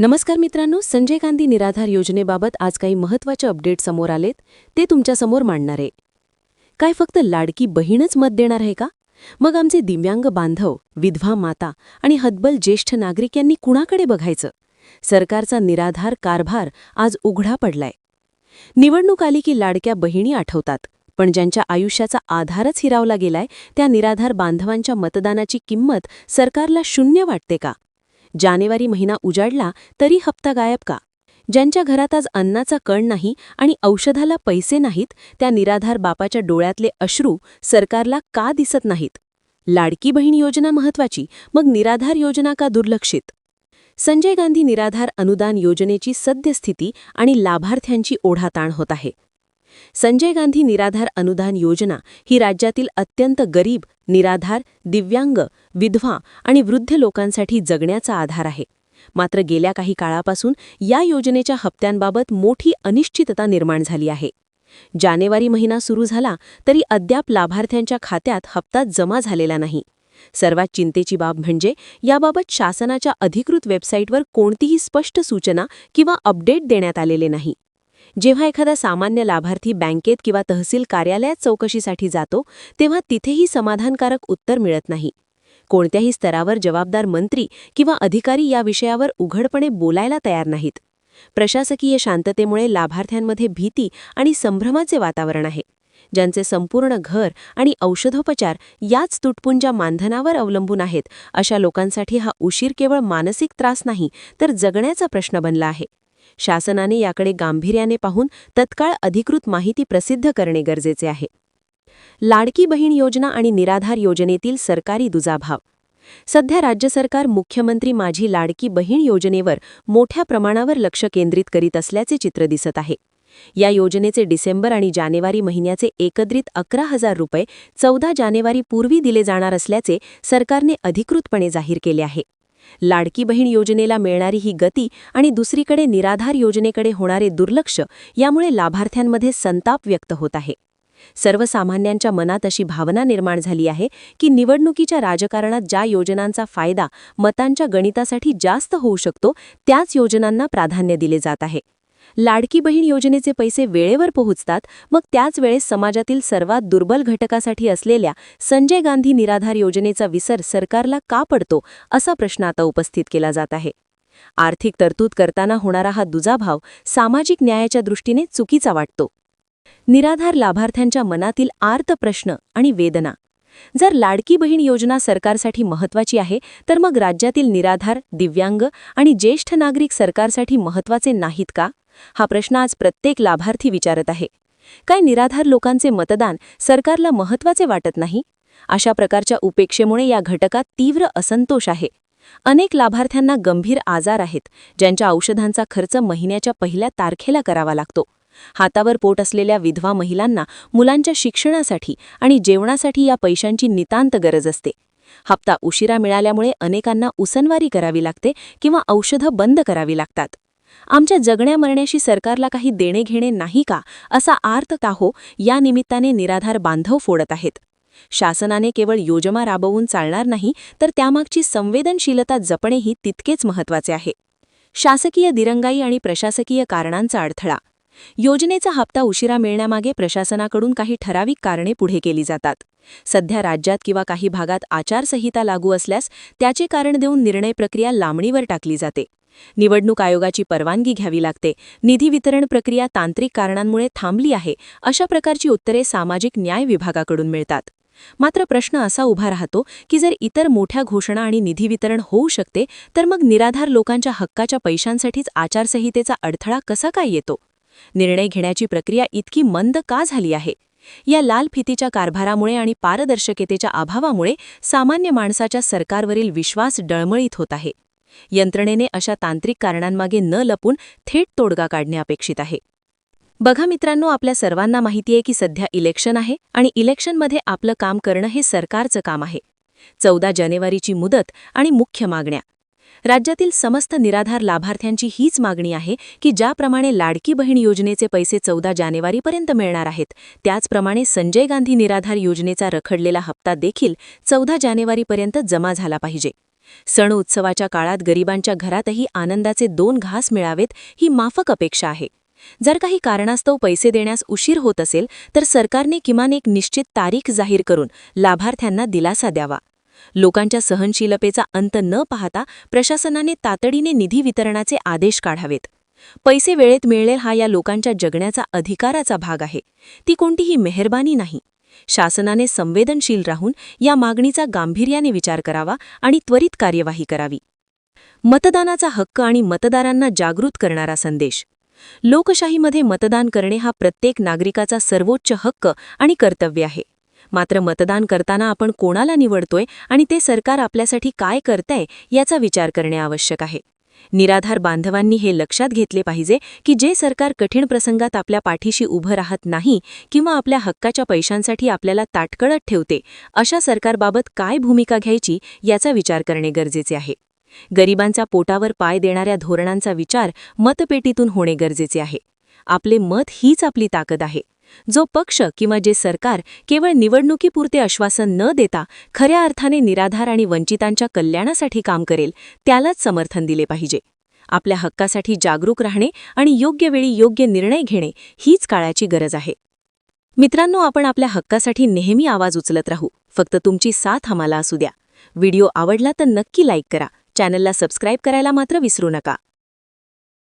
नमस्कार मित्रांनो संजय गांधी निराधार योजनेबाबत आज काही महत्त्वाचे अपडेट समोर आलेत. ते तुमच्यासमोर मांडणार आहे. काय फक्त लाडकी बहीणच मत देणार आहे का? मग आमचे दिव्यांग बांधव विधवा माता आणि हतबल ज्येष्ठ नागरिक यांनी कुणाकडे बघायचं? सरकारचा निराधार कारभार आज उघडा पडलाय. निवडणूक आली की लाडक्या बहिणी आठवतात पण ज्यांच्या आयुष्याचा आधारच हिरावला गेलाय त्या निराधार बांधवांच्या मतदानाची किंमत सरकारला शून्य वाटते का? जानेवारी महिना उजाडला तरी हप्ता गायब का? ज्यांच्या घरात आज अन्नाचा कण नाही आणि औषधाला पैसे नाहीत त्या निराधार बापाच्या डोळ्यातले अश्रू सरकारला का दिसत नाहीत? लाडकी बहीण योजना महत्वाची मग निराधार योजना का दुर्लक्षित? संजय गांधी निराधार अनुदान योजनेची सद्यस्थिती आणि लाभार्थ्यांची ओढाताण होत आहे. संजय गांधी निराधार अनुदान योजना ही राज्यातील अत्यंत गरीब निराधार दिव्यांग विधवा आणि वृद्ध लोकांसाठी जगण्याचा आधार आहे. मात्र गेल्या काही काळापासून या योजनेच्या हप्त्यांबाबत मोठी अनिश्चितता निर्माण झाली आहे. जानेवारी महिना सुरू झाला तरी अद्याप लाभार्थ्यांच्या खात्यात हप्ता जमा झालेला नाही. सर्वात चिंतेची बाब म्हणजे याबाबत शासनाच्या अधिकृत वेबसाईटवर कोणतीही स्पष्ट सूचना किंवा अपडेट देण्यात आलेले नाही. जेव्हा एखादा सामान्य लाभार्थी बँकेत किंवा तहसील कार्यालयात चौकशीसाठी जातो तेव्हा तिथेही समाधानकारक उत्तर मिळत नाही. कोणत्याही स्तरावर जबाबदार मंत्री किंवा अधिकारी या विषयावर उघडपणे बोलायला तयार नाहीत. प्रशासकीय शांततेमुळे लाभार्थ्यांमध्ये भीती आणि संभ्रमाचे वातावरण आहे. ज्यांचे संपूर्ण घर आणि औषधोपचार याच तुटपुंजा मानधनावर अवलंबून आहेत अशा लोकांसाठी हा उशीर केवळ मानसिक त्रास नाही तर जगण्याचा प्रश्न बनला आहे. शासनाने याकडे गांभीर्याने पाहून तत्काळ अधिकृत माहिती प्रसिद्ध करणे गरजेचे आहे. लाडकी बहीण योजना आणि निराधार योजनेतील सरकारी दुजाभाव. सध्या राज्य सरकार मुख्यमंत्री माझी लाडकी बहीण योजनेवर मोठ्या प्रमाणावर लक्ष केंद्रित करीत असल्याचे चित्र दिसत आहे. या योजनेचे डिसेंबर आणि जानेवारी महिन्याचे एकत्रित अकरा हजार रुपये चौदा जानेवारी पूर्वी दिले जाणार असल्याचे सरकारने अधिकृतपणे जाहीर केले आहे. लाडकी बहीण योजनेला मिळणारी ही गती आणि दुसरीकडे निराधार योजनेकडे होणारे दुर्लक्ष यामुळे लाभार्थ्यांमध्ये संताप व्यक्त होत आहे. सर्वसामान्यांच्या मनात अशी भावना निर्माण झाली आहे की निवडणुकीच्या राजकारणात ज्या योजनांचा फायदा मतांच्या गणितासाठी जास्त होऊ शकतो त्याच योजनांना प्राधान्य दिले जात आहे. लाडकी बहीण योजनेचे पैसे वेळेवर पोहोचतात मग त्याच वेळेस समाजातील सर्वात दुर्बल घटकासाठी असलेल्या संजय गांधी निराधार योजनेचा विसर सरकारला का पडतो असा प्रश्न आता उपस्थित केला जात आहे. आर्थिक तरतूद करताना होणारा हा दुजाभाव सामाजिक न्यायाच्या दृष्टीने चुकीचा वाटतो. निराधार लाभार्थ्यांच्या मनातील आर्त प्रश्न आणि वेदना. जर लाडकी बहीण योजना सरकारसाठी महत्वाची आहे तर मग राज्यातील निराधार दिव्यांग आणि ज्येष्ठ नागरिक सरकारसाठी महत्त्वाचे नाहीत का? हा प्रश्न आज प्रत्येक लाभार्थी विचारत आहे. काय निराधार लोकांचे मतदान सरकारला महत्त्वाचे वाटत नाही? अशा प्रकारच्या उपेक्षेमुळे या घटकात तीव्र असंतोष आहे. अनेक लाभार्थ्यांना गंभीर आजार आहेत ज्यांच्या औषधांचा खर्च महिन्याच्या पहिल्या तारखेला करावा लागतो. हातावर पोट असलेल्या विधवा महिलांना मुलांच्या शिक्षणासाठी आणि जेवणासाठी या पैशांची नितांत गरज असते. हप्ता उशिरा मिळाल्यामुळे अनेकांना उसनवारी करावी लागते किंवा औषधं बंद करावी लागतात. आमच्या जगण्या मरण्याशी सरकारला काही देणे घेणे नाही का असा आर्त काहो या निमित्ताने निराधार बांधव फोडत आहेत. शासनाने केवळ योजना राबवून चालणार नाही तर त्यामागची संवेदनशीलता जपणेही तितकेच महत्त्वाचे आहे. शासकीय दिरंगाई आणि प्रशासकीय कारणांचा अडथळा. योजनेचा हप्ता उशिरा मिळण्यामागे प्रशासनाकडून काही ठराविक कारणे पुढे केली जातात. सध्या राज्यात किंवा काही भागात आचारसंहिता लागू असल्यास त्याचे कारण देऊन निर्णय प्रक्रिया लांबणीवर टाकली जाते. निवडणूक आयोगाची परवानगी घ्यावी लागते. निधी वितरण प्रक्रिया तांत्रिक कारणांमुळे थांबली आहे. अशा प्रकारची उत्तरे सामाजिक न्याय विभागाकडून मिळतात. मात्र प्रश्न असा उभा राहतो की जर इतर मोठ्या घोषणा आणि निधी वितरण होऊ शकते तर मग निराधार लोकांच्या हक्काच्या पैशांसाठीच आचारसंहितेचा अडथळा कसा काय येतो? निर्णय घेण्याची प्रक्रिया इतकी मंद का झाली आहे? या लाल फितीच्या कारभारामुळे आणि पारदर्शकतेच्या अभावामुळे सामान्य माणसाच्या सरकारवरील विश्वास डळमळीत होत आहे. यंत्रणेने अशा तांत्रिक कारणांमागे न लपून थेट तोडगा काढणे अपेक्षित आहे. बघा मित्रांनो आपल्या सर्वांना माहिती आहे की सध्या इलेक्शन आहे आणि इलेक्शनमध्ये आपलं काम करणं हे सरकारचं काम आहे. चौदा जानेवारीची मुदत आणि मुख्य मागण्या. राज्यातील समस्त निराधार लाभार्थ्यांची हीच मागणी आहे की ज्याप्रमाणे लाडकी बहीण योजनेचे पैसे चौदा जानेवारीपर्यंत मिळणार आहेत त्याचप्रमाणे संजय गांधी निराधार योजनेचा रखडलेला हप्ता देखील चौदा जानेवारीपर्यंत जमा झाला पाहिजे. सण उत्सवाच्या काळात गरिबांच्या घरातही आनंदाचे दोन घास मिळावेत ही माफक अपेक्षा आहे. जर काही कारणास्तव पैसे देण्यास उशीर होत असेल तर सरकारने किमान एक निश्चित तारीख जाहीर करून लाभार्थ्यांना दिलासा द्यावा. लोकांच्या सहनशीलतेचा अंत न पाहता प्रशासनाने तातडीने निधी वितरणाचे आदेश काढावेत. पैसे वेळेत मिळेल हा या लोकांच्या जगण्याचा अधिकाराचा भाग आहे. ती कोणतीही मेहरबानी नाही. शासनाने संवेदनशील राहून या मागणीचा गांभीर्याने विचार करावा आणि त्वरित कार्यवाही करावी. मतदानाचा हक्क आणि मतदारांना जागृत करणारा संदेश. लोकशाहीमध्ये मतदान करणे हा प्रत्येक नागरिकाचा सर्वोच्च हक्क आणि कर्तव्य आहे. मात्र मतदान करताना आपण कोणाला निवडतोय आणि ते सरकार आपल्यासाठी काय करतंय याचा विचार करणे आवश्यक आहे. निराधार बांधवांनी हे लक्षात घेतले पाहिजे की जे सरकार कठीण प्रसंगात आपल्या पाठीशी उभं राहत नाही किंवा आपल्या हक्काच्या पैशांसाठी आपल्याला ताटकळत ठेवते अशा सरकारबाबत काय भूमिका घ्यायची याचा विचार करणे गरजेचे आहे. गरिबांचा पोटावर पाय देणाऱ्या धोरणांचा विचार मतपेटीतून होणे गरजेचे आहे. आपले मत हीच आपली ताकद आहे. जो पक्ष किंवा जे सरकार केवळ निवडणुकीपुरते आश्वासन न देता खऱ्या अर्थाने निराधार आणि वंचितांच्या कल्याणासाठी काम करेल त्यालाच समर्थन दिले पाहिजे. आपल्या हक्कासाठी जागरूक राहणे आणि योग्य वेळी योग्य निर्णय घेणे हीच काळाची गरज आहे. मित्रांनो आपण आपल्या हक्कासाठी नेहमी आवाज उचलत राहू. फक्त तुमची साथ आम्हाला असू द्या. व्हिडिओ आवडला तर नक्की लाईक करा. चॅनलला सबस्क्राईब करायला मात्र विसरू नका.